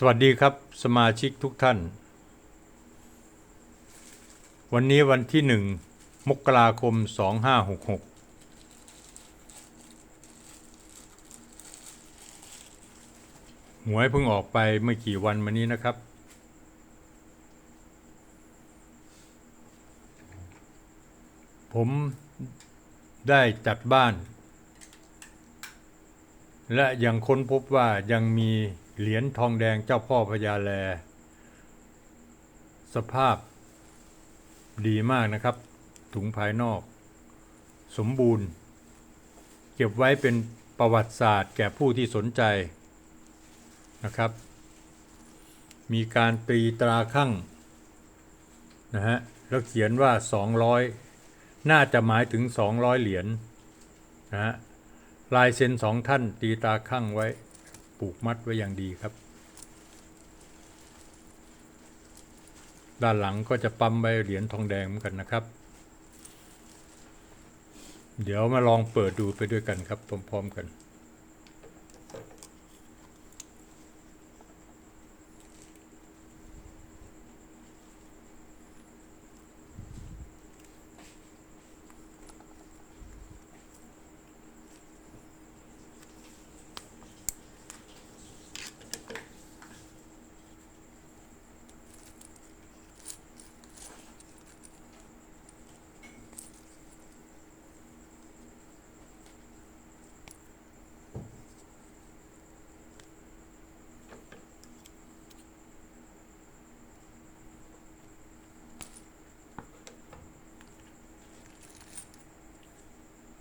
สวัสดีครับสมาชิกทุกท่าน วันนี้วันที่หนึ่งมกราคม 2566 หวยเพิ่งออกไปไม่กี่วันมานี้นะครับ ผมได้จัดบ้าน และยังค้นพบว่ายังมี เหรียญทองแดงเจ้าพ่อพญาแล สภาพดีมากนะครับ ถุงภายนอก สมบูรณ์ เก็บไว้เป็นประวัติศาสตร์แก่ผู้ที่สนใจนะครับ มีการตีตราข้างนะฮะแล้วเขียนว่า 200 น่าจะหมายถึง 200 เหรียญนะฮะลายเซ็นสองท่านตีตาข้างไว้ ปลูกมัดไว้อย่างดีครับ ด้านหลังก็จะปั๊มใบเหรียญทองแดงเหมือนกันนะครับ เดี๋ยวมาลองเปิดดูไปด้วยกันครับพร้อมๆกัน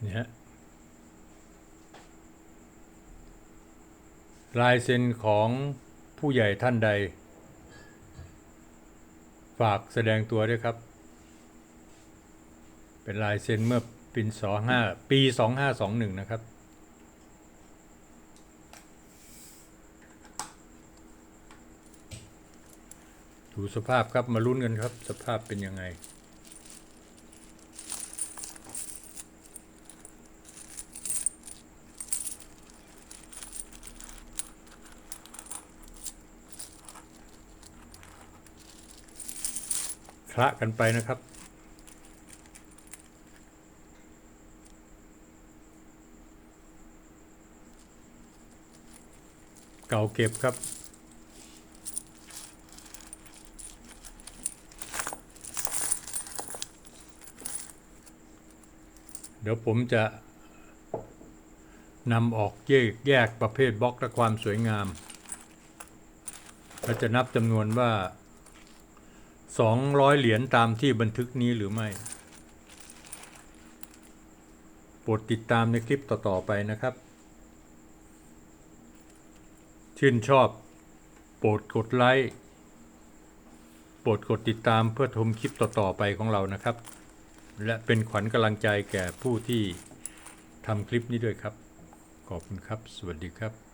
นี่ฮะลายเซ็นของผู้ใหญ่ท่านใด ฝากแสดงตัวด้วยครับ เป็นลายเซ็นเมื่อปีสองห้าปีสองห้าสองหนึ่งนะครับ ดูสภาพครับมาลุ้นกันครับ สภาพเป็นยังไง คละกันไปนะครับ เก่าเก็บครับเดี๋ยวผมจะนำออกแยกแยกประเภทบล็อกและความสวยงามและจะนับจำนวนว่า 200เหรียญตามที่บันทึกนี้หรือไม่ โปรดติดตามในคลิปต่อ ๆ ไปนะครับ ชื่นชอบ โปรดกดไลค์ โปรดกดติดตามเพื่อชมคลิปต่อ ๆ ไปของเรานะครับ และเป็นขวัญกำลังใจแก่ผู้ที่ทำคลิปนี้ด้วยครับ ขอบคุณครับ สวัสดีครับ